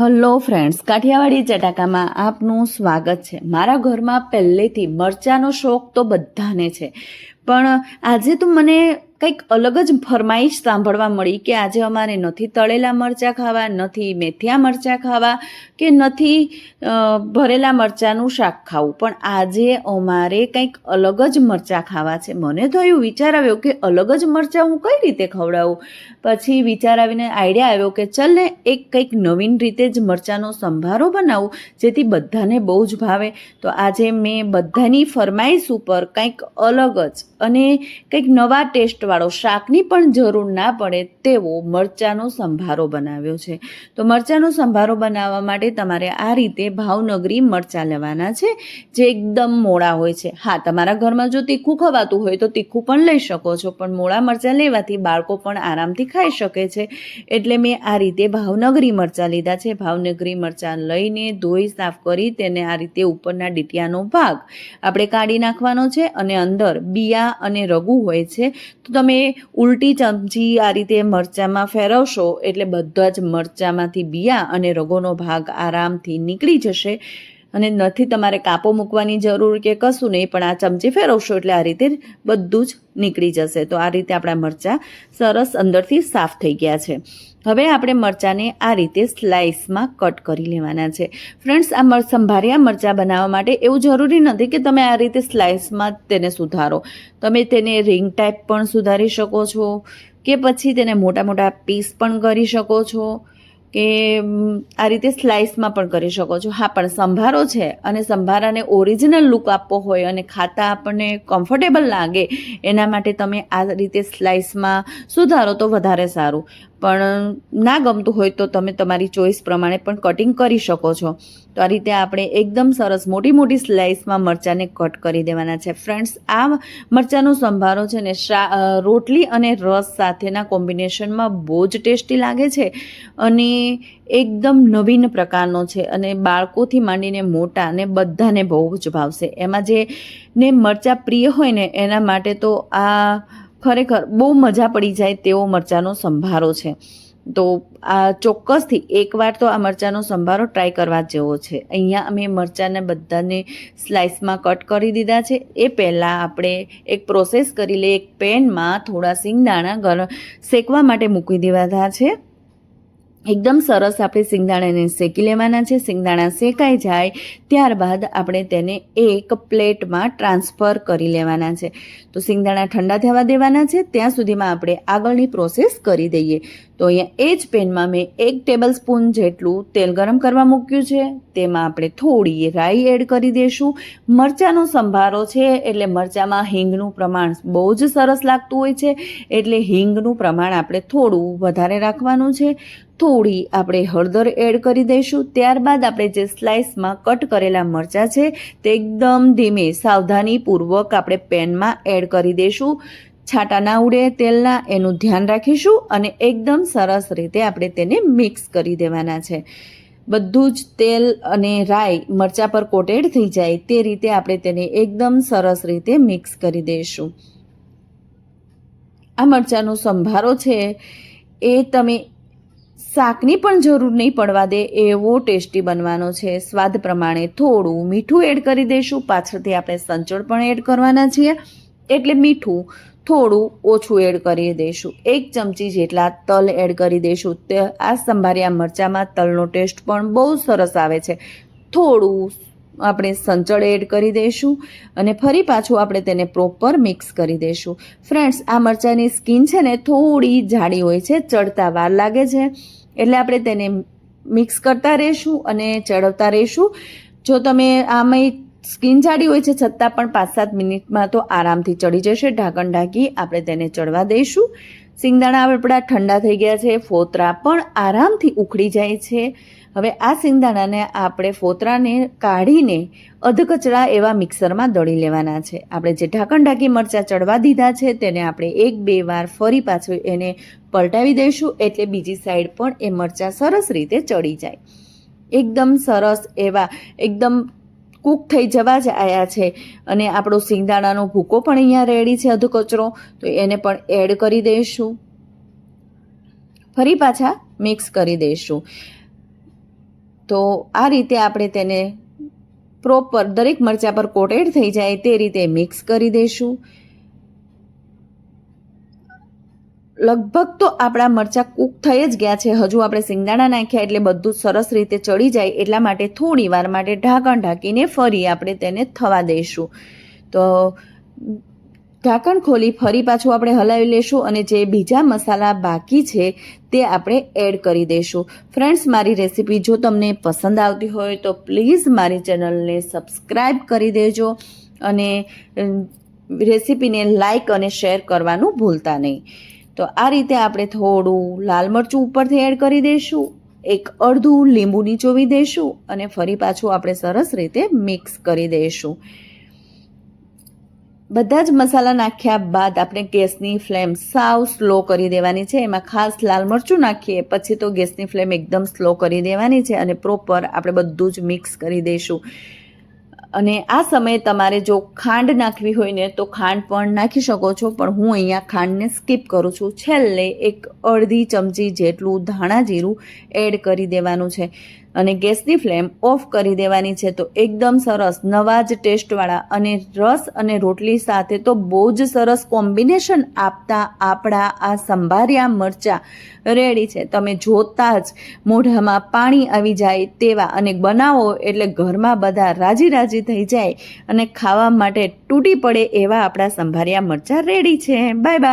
Hello friends Kathiawadi ચટાકામાં આપનું સ્વાગત છે. મારા ઘરમાં પહેલેથી મરચાંનો શોખ તો બધાને છે. પણ આજે તો મને કંઈક અલગ જ ફરમાઈશ સાંભળવા મળી કે આજે અમારે નથી તળેલા મરચાં ખાવા, નથી મેથિયા મરચાં ખાવા કે નથી ભરેલા મરચાંનું શાક ખાવું. પણ આજે અમારે કંઈક અલગ જ મરચાં ખાવા છે. મને તો એવું વિચાર આવ્યો કે અલગ જ મરચાં હું કઈ રીતે ખવડાવું? પછી વિચાર આવીને આઈડિયા આવ્યો કે ચલ ને એક કંઈક નવીન રીતે જ મરચાંનો સંભારો બનાવું, જેથી બધાને બહુ જ ભાવે. તો આજે મેં બધાની ફરમાઈશ ઉપર કંઈક અલગ જ અને કંઈક નવા ટેસ્ટવાળો શાકની પણ જરૂર ના પડે તેવો મરચાંનો સંભારો બનાવ્યો છે. તો મરચાંનો સંભારો બનાવવા માટે તમારે આ રીતે ભાવનગરી મરચાં લેવાના છે, જે એકદમ મોળા હોય છે. હા, તમારા ઘરમાં જો તીખું ખવાતું હોય તો તીખું પણ લઈ શકો છો, પણ મોળા મરચાં લેવાથી બાળકો પણ આરામથી ખાઈ શકે છે. એટલે મેં આ રીતે ભાવનગરી મરચાં લીધા છે. ભાવનગરી મરચાં લઈને ધોઈ સાફ કરી તેને આ રીતે ઉપરના ડીટિયાનો ભાગ આપણે કાઢી નાખવાનો છે અને અંદર બિયા અને રગુ હોય છે. તો તમે ઉલટી ચમચી આ રીતે મરચાંમાં ફેરવશો, એટલે બધા જ મરચાંમાંથી બિયા અને રગોનો ભાગ આરામથી નીકળી જશે. અને નથી તમારે કાપો મૂકવાની જરૂર કે કશું નહીં, પણ આ ચમચી ફેરવશો એટલે આ રીતે બધું જ નીકળી જશે. તો આ રીતે આપણા મરચાં સરસ અંદરથી સાફ થઈ ગયા છે. હવે આપણે મરચાંને આ રીતે સ્લાઇસમાં કટ કરી લેવાના છે. ફ્રેન્ડ્સ, આ સંભાર્યા મરચાં બનાવવા માટે એવું જરૂરી નથી કે તમે આ રીતે સ્લાઇસમાં તેને સુધારો. તમે તેને રિંગ ટાઈપ પણ સુધારી શકો છો કે પછી તેને મોટા મોટા પીસ પણ કરી શકો છો. કે આ રીતે સ્લાઇસમાં પણ કરી શકો છો. હા, પણ સંભારો છે અને સંભારાને ઓરિજિનલ લુક આપવો હોય અને ખાતા આપણને કમ્ફર્ટેબલ લાગે, એના માટે તમે આ રીતે સ્લાઇસમાં સુધારો તો વધારે સારું. પણ ના ગમતું હોય તો તમે તમારી ચોઈસ પ્રમાણે પણ કટિંગ કરી શકો છો. તો આ રીતે આપણે એકદમ સરસ મોટી મોટી સ્લાઇસમાં મરચાંને કટ કરી દેવાના છે. ફ્રેન્ડ્સ, આ મરચાંનો સંભારો છે ને શા રોટલી અને રસ સાથેના કોમ્બિનેશનમાં બહુ જ ટેસ્ટી લાગે છે. અને એકદમ નવીન પ્રકારનો છે અને બાળકોથી માંડીને મોટા ને બધાને બહુ જ ભાવશે. એમાં જે ને મરચાં પ્રિય હોય ને, એના માટે તો આ ખરેખર બહુ મજા પડી જાય તેવો મરચાંનો સંભારો છે. તો આ ચોક્કસથી એકવાર તો આ મરચાંનો સંભારો ટ્રાય કરવા જેવો છે. અહીંયા અમે મરચાંને બધાને સ્લાઇસમાં કટ કરી દીધા છે. એ પહેલાં આપણે એક પ્રોસેસ કરી લઈએ, એક પેનમાં થોડા સિંગદાણા ગરમ શેકવા માટે મૂકી દેવાતા છે. એકદમ સરસ આપણે સિંગદાણાને શેકી લેવાના છે, સિંગદાણા શેકાઈ જાય ત્યારબાદ આપણે તેને એક પ્લેટમાં ટ્રાન્સફર કરી લેવાના છે. તો સિંગદાણા ઠંડા થવા દેવાના છે, ત્યાં સુધીમાં આપણે આગળની પ્રોસેસ કરી દઈએ. તો અહીંયા એ જ પેનમાં મેં એક ટેબલ સ્પૂન જેટલું તેલ ગરમ કરવા મૂક્યું છે, તેમાં આપણે થોડી રાઈ એડ કરી દઈશું મરચાંનો સંભારો છે, એટલે મરચાંમાં હિંગનું પ્રમાણ બહુ જ સરસ લાગતું હોય છે, એટલે હિંગનું પ્રમાણ આપણે થોડું વધારે રાખવાનું છે. થોડી આપણે હળદર એડ કરી દઈશું. ત્યારબાદ આપણે જે સ્લાઇસમાં કટ કરેલા મરચાં છે, તે એકદમ ધીમે સાવધાનીપૂર્વક આપણે પેનમાં એડ કરી દઈશું. છાંટા ના ઉડે તેલના, એનું ધ્યાન રાખીશું અને એકદમ સરસ રીતે આપણે તેને મિક્સ કરી દેવાના છે. બધું જ તેલ અને રાઈ મરચાં પર કોટેડ થઈ જાય તે રીતે આપણે તેને એકદમ સરસ રીતે મિક્સ કરી દઈશું. આ મરચાંનો સંભારો છે, એ તમે શાકની પણ જરૂર નહીં પડવા દે એવો ટેસ્ટી બનવાનો છે. સ્વાદ પ્રમાણે થોડું મીઠું એડ કરી દઈશું. પાછળથી આપણે સંચળ પણ એડ કરવાના છીએ. એટલે મીઠું થોડું ઓછું એડ કરી દઈશું. એક ચમચી જેટલા તલ એડ કરી દઈશું. તે આ સંભાર્યા મરચાંમાં તલનો ટેસ્ટ પણ બહુ સરસ આવે છે. થોડું આપણે સંચળ એડ કરી દઈશું અને ફરી પાછું આપણે તેને પ્રોપર મિક્સ કરી દઈશું. ફ્રેન્ડ્સ, આ મરચાંની સ્કીન છે ને થોડી જાડી હોય છે, ચડતા વાર લાગે છે. એટલે આપણે તેને મિક્સ કરતા રહીશું અને ચડવતા રહીશું. જો તમે આમાં સ્કીન જાડી હોય છે, છતાં પણ પાંચ સાત મિનિટમાં તો આરામથી ચડી જશે. ઢાંકણ ઢાંકી આપણે તેને ચડવા દઈશું. સિંગદાણા આપણા ઠંડા થઈ ગયા છે, ફોતરા પણ આરામથી ઉખડી જાય છે. હવે આ સિંગદાણાને આપણે ફોતરાને કાઢીને અધકચરા એવા મિક્સરમાં દળી લેવાના છે. આપણે જે ઢાંકણ ઢાંકી મરચાં ચડવા દીધા છે, તેને આપણે એક બે વાર ફરી પાછું એને પલટાવી દઈશું, એટલે બીજી સાઈડ પણ એ મરચાં સરસ રીતે ચડી જાય. એકદમ સરસ એવા, એકદમ કૂક થઈ જવા જ આવ્યા છે. અને આપણો સિંગદાણાનો ભૂકો પણ અહીંયા રેડી છે અધકચરો, તો એને પણ એડ કરી દઈશું. ફરી પાછા મિક્સ કરી દઈશું. તો આ રીતે આપણે તેને પ્રોપર દરેક મરચાં પર કોટેડ થઈ જાય તે રીતે મિક્સ કરી દઈશું. લગભગ તો આપણા મરચાં કૂક થઈ જ ગયા છે. હજુ આપણે સિંગદાણા નાખ્યા એટલે બધું સરસ રીતે ચડી જાય એટલા માટે થોડી વાર માટે ઢાંકણ ઢાંકીને ફરી આપણે તેને થવા દઈશું. તો ઢાંકણ ખોલી ફરી પાછું આપણે હલાવી લેશું અને જે બીજા મસાલા બાકી છે તે આપણે એડ કરી દઈશું ફ્રેન્ડ્સ મારી રેસીપી જો તમને પસંદ આવતી હોય તો પ્લીઝ મારી ચેનલને સબસ્ક્રાઈબ કરી દેજો અને રેસીપીને લાઈક અને શેર કરવાનું ભૂલતા નહીં. તો આ રીતે આપણે થોડું લાલ મરચું ઉપરથી એડ કરી દઈશું એક અડધું લીંબુ નીચોવી દઈશું અને ફરી પાછું આપણે સરસ રીતે મિક્સ કરી દઈશું બધા જ મસાલા નાખ્યા બાદ આપણે ગેસની ફ્લેમ સાવ સ્લો કરી દેવાની છે. એમાં ખાસ લાલ મરચું નાખીએ, પછી તો ગેસની ફ્લેમ એકદમ સ્લો કરી દેવાની છે અને પ્રોપર આપણે બધું જ મિક્સ કરી દઈશું. અને આ સમયે તમારે જો ખાંડ નાખવી હોય ને, તો ખાંડ પણ નાખી શકો છો, પણ હું અહીંયા ખાંડને સ્કીપ કરું છું. છેલ્લે એક અડધી ચમચી જેટલું ધાણા જીરું એડ કરી દેવાનું છે. અને ગેસની ફ્લેમ ઓફ કરી દેવાની છે તો એકદમ સરસ, નવા જ ટેસ્ટવાળા અને રસ અને રોટલી સાથે તો બહુ જ સરસ કોમ્બિનેશન આપતા આપણા આ સંભાર્યા મરચાં રેડી છે. તમે જોતા જ મોઢામાં પાણી આવી જાય તેવા અને બનાવો એટલે ઘરમાં બધા રાજી રાજી થઈ જાય અને ખાવા માટે તૂટી પડે એવા આપણા સંભાર્યા મરચાં રેડી છે. Bye bye.